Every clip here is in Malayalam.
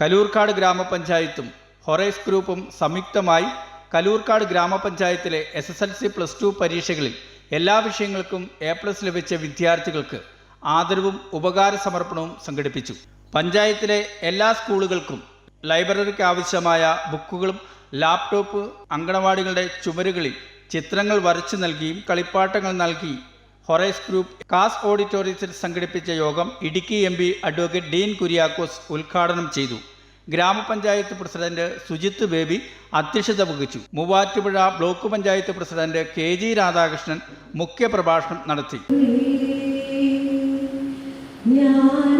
കലൂർക്കാട് ഗ്രാമപഞ്ചായത്തും ഹൊറൈസ് ഗ്രൂപ്പും സംയുക്തമായി കലൂർക്കാട് ഗ്രാമപഞ്ചായത്തിലെ S S L C plus two പരീക്ഷകളിൽ എല്ലാ വിഷയങ്ങൾക്കും എ പ്ലസ് ലഭിച്ച വിദ്യാർത്ഥികൾക്ക് ആദരവും ഉപകാര സമർപ്പണവും സംഘടിപ്പിച്ചു. പഞ്ചായത്തിലെ എല്ലാ സ്കൂളുകൾക്കും ലൈബ്രറിക്ക് ആവശ്യമായ ബുക്കുകളും ലാപ്ടോപ്പ് അങ്കണവാടികളുടെ ചുമരുകളിൽ ചിത്രങ്ങൾ വരച്ചു നൽകിയും കളിപ്പാട്ടങ്ങൾ നൽകി ഹൊറൈസ് ഗ്രൂപ്പ് കാസ് ഓഡിറ്റോറിയത്തിൽ സംഘടിപ്പിച്ച യോഗം Idukki M P advocate Dean Kuriakose ഉദ്ഘാടനം ചെയ്തു. ഗ്രാമപഞ്ചായത്ത് പ്രസിഡന്റ് സുജിത്ത് ബേബി അധ്യക്ഷത വഹിച്ചു. Muvattupuzha block panchayat president K G Radhakrishnan മുഖ്യപ്രഭാഷണം നടത്തി. ജ്ഞാനത്തിൻ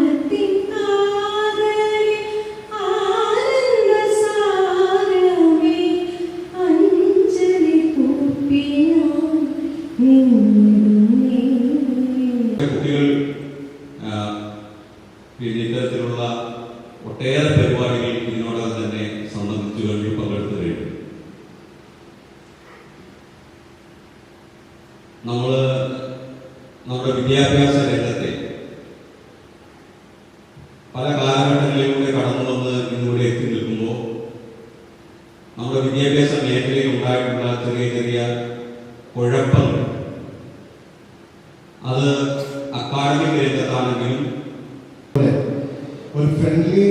പിന്നെ ഇത്തരത്തിലുള്ള ഒട്ടേറെ പരിപാടികൾ ഇതിനോടകം തന്നെ സംബന്ധിച്ചു കഴിഞ്ഞു പങ്കെടുത്തു കഴിഞ്ഞു നമ്മൾ നമ്മുടെ വിദ്യാഭ്യാസ രംഗത്തെ അത് അക്കാഡമിക് രംഗത്താണെങ്കിലും ഒരു ഫ്രണ്ട്ലി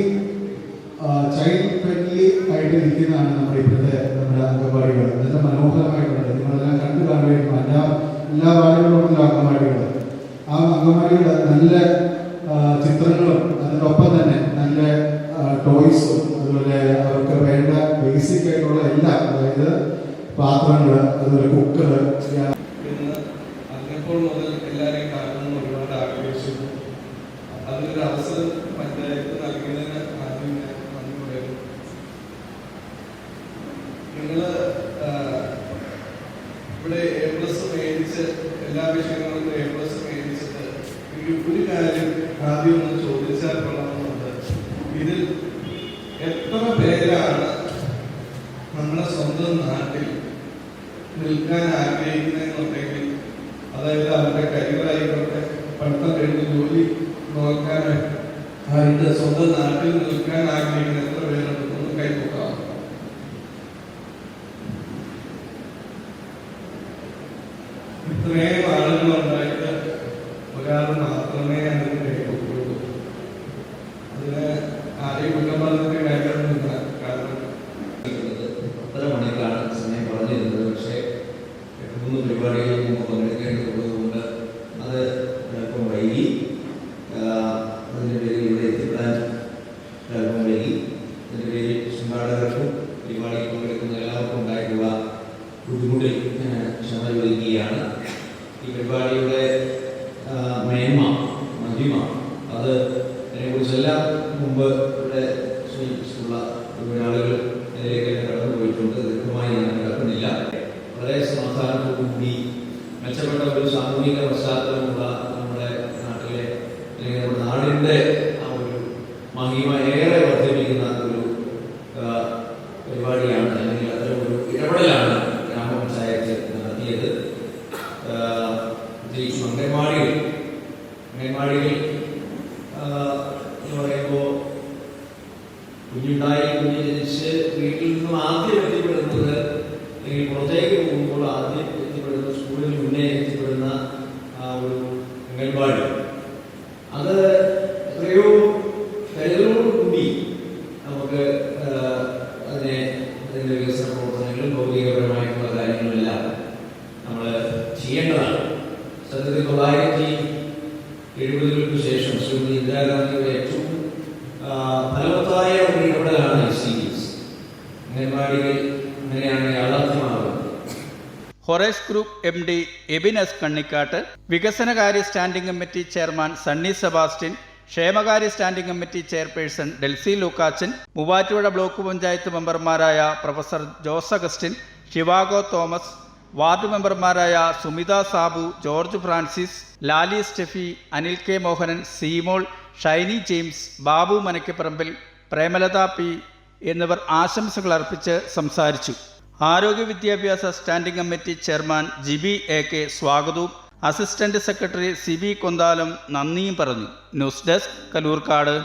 ചൈൽഡ് ഫ്രണ്ട്ലി ആയിട്ട് ഇരിക്കുന്നതാണ് നമ്മുടെ ഇപ്പോഴത്തെ നമ്മുടെ അംഗൻവാടികൾ. നല്ല മനോഹരമായിട്ടുള്ളത്. നിങ്ങളെല്ലാം കണ്ടു കാണുമായിരിക്കും. എല്ലാ എല്ലാ വാർഡുകളിലുമുള്ള അംഗൻവാടികൾ. ആ അംഗൻവാടികൾ നല്ല ചിത്രങ്ങളും അതിനൊപ്പം തന്നെ നല്ല ടോയ്സും അതുപോലെ അവർക്ക് വേണ്ട ബേസിക് ആയിട്ടുള്ള എല്ലാം അതായത് പാത്രങ്ങൾ അതുപോലെ കുക്കർ അറിഞ്ഞപ്പോൾ മുതൽ എല്ലാവരെയും കാണണമെന്ന് ഒരുപാട് ആഗ്രഹിച്ചിരുന്നു. അതിനൊരു അവസരം പഞ്ചായത്ത് നൽകിയതിന് ആദ്യം ഞാൻ നന്ദി പറയുന്നു. നിങ്ങൾ ഇവിടെ എ പ്ലസ് മേടിച്ച് എല്ലാ വിഷയങ്ങളും എ പ്ലസ് മേടിച്ചിട്ട് ഒരു കാര്യം ആദ്യം ഒന്ന് ചോദിച്ചാൽ കൊള്ളാമെന്നുണ്ട്. ഇതിൽ എത്ര പേരാണ് നമ്മുടെ സ്വന്തം നാട്ടിൽ നിൽക്കാൻ ആഗ്രഹിക്കുന്നുണ്ടെങ്കിൽ അതായത് അവരുടെ കരിയറായിക്കോട്ടെ പഠിത്തം കഴിഞ്ഞ് ജോലി നോക്കാൻ അവരുടെ സ്വന്തം നാട്ടിൽ നിൽക്കാൻ ആഗ്രഹിക്കുന്ന എത്ര പേരുണ്ട് ഒന്ന് കൈപ്പൊക്കാം ഇത്രയും ആളുകൾ ഉണ്ടായിട്ട് ഒരാൾ മാത്രമേ പരിപാടിയിൽ പങ്കെടുക്കുന്ന എല്ലാവർക്കും ഉണ്ടായിട്ടുള്ള ബുദ്ധിമുട്ടിൽ ക്ഷമ ചോദിക്കുകയാണ് ഈ പരിപാടിയുടെ മേന്മ മഹിമ അത് അതിനെക്കുറിച്ചെല്ലാം മുമ്പ് ഇവിടെ സൂചിപ്പിച്ചിട്ടുള്ള ഒരുപാട് ആളുകൾ അതിലേക്ക് കടന്നുപോയിട്ടുണ്ട്. കടന്നു പോയിട്ടുണ്ട് ദീർഘമായി ഞാൻ കിടക്കുന്നില്ല. വളരെ സമാധാനത്തോടുകൂടി മെച്ചപ്പെട്ട ഒരു സാമൂഹിക പശ്ചാത്തലമുള്ള നമ്മുടെ നാട്ടിലെ അല്ലെങ്കിൽ നമ്മുടെ നാടിന്റെ ആ ഒരു മഹിമ ഏറെ വർദ്ധിപ്പിക്കുന്ന ഒരു ആ, പരിപാടിയാണ് അല്ലെങ്കിൽ അത്തരം ഒരു ഇടപെടലാണ് ഗ്രാമപഞ്ചായത്ത് നടത്തിയത് ആ, പ്രത്യേകിച്ചും അംഗൻവാടികൾ അംഗൻവാടികൾ ആ, എന്ന് പറയുമ്പോൾ ജനിച്ച് വീട്ടിൽ നിന്നും ആദ്യം എത്തിപ്പെടുന്നത് അല്ലെങ്കിൽ പുറത്തേക്ക് പോകുമ്പോൾ ആദ്യം എത്തിപ്പെടുന്ന സ്കൂളിൽ മുന്നേ എത്തിപ്പെടുന്ന ആ ഒരു അംഗൻവാടി. അത് എത്രയോ കരുതലോടുകൂടി നമുക്ക് അതിനെ അതിന്റെ വികസന പ്രവർത്തനങ്ങളും ഭൗതികപരമായിട്ടുള്ള കാര്യങ്ങളെല്ലാം നമ്മൾ ചെയ്യേണ്ടതാണ്. സത്യത്തിൽ തൊള്ളായിരത്തി എഴുപതുകൾക്ക് ശേഷം ശ്രീമതി ഇന്ദിരാഗാന്ധിയുടെ ഏറ്റവും ഫലവത്തായ ഒരു ഇടപെടലാണ് ഐ സി ഡി എസ് അംഗൻവാടികൾ അങ്ങനെയാണ് യാഥാർത്ഥ്യമാകുന്നത് Horizon group M D Ebin S Kannikkattu വികസനകാര്യ standing committee chairman Sunny Sebastian ക്ഷേമകാര്യ standing committee chairperson Dulcy Lukachan Muvattupuzha block panchayat മെമ്പർമാരായ professor Jose Augustine Zhivago Thomas ward മെമ്പർമാരായ Sumitha Sabu George Francis Lali Steffi Anil K Mohanan Seemol Shiny James Babu Manakkaparambil Premalatha P എന്നിവർ ആശംസകൾ അർപ്പിച്ച് സംസാരിച്ചു. ആരോഗ്യ വിദ്യാഭ്യാസ standing committee chairman Jibi A K സ്വാഗതവും. Assistant secretary C B Konthalam നന്ദിയും പറഞ്ഞു. News desk Kalloorkad.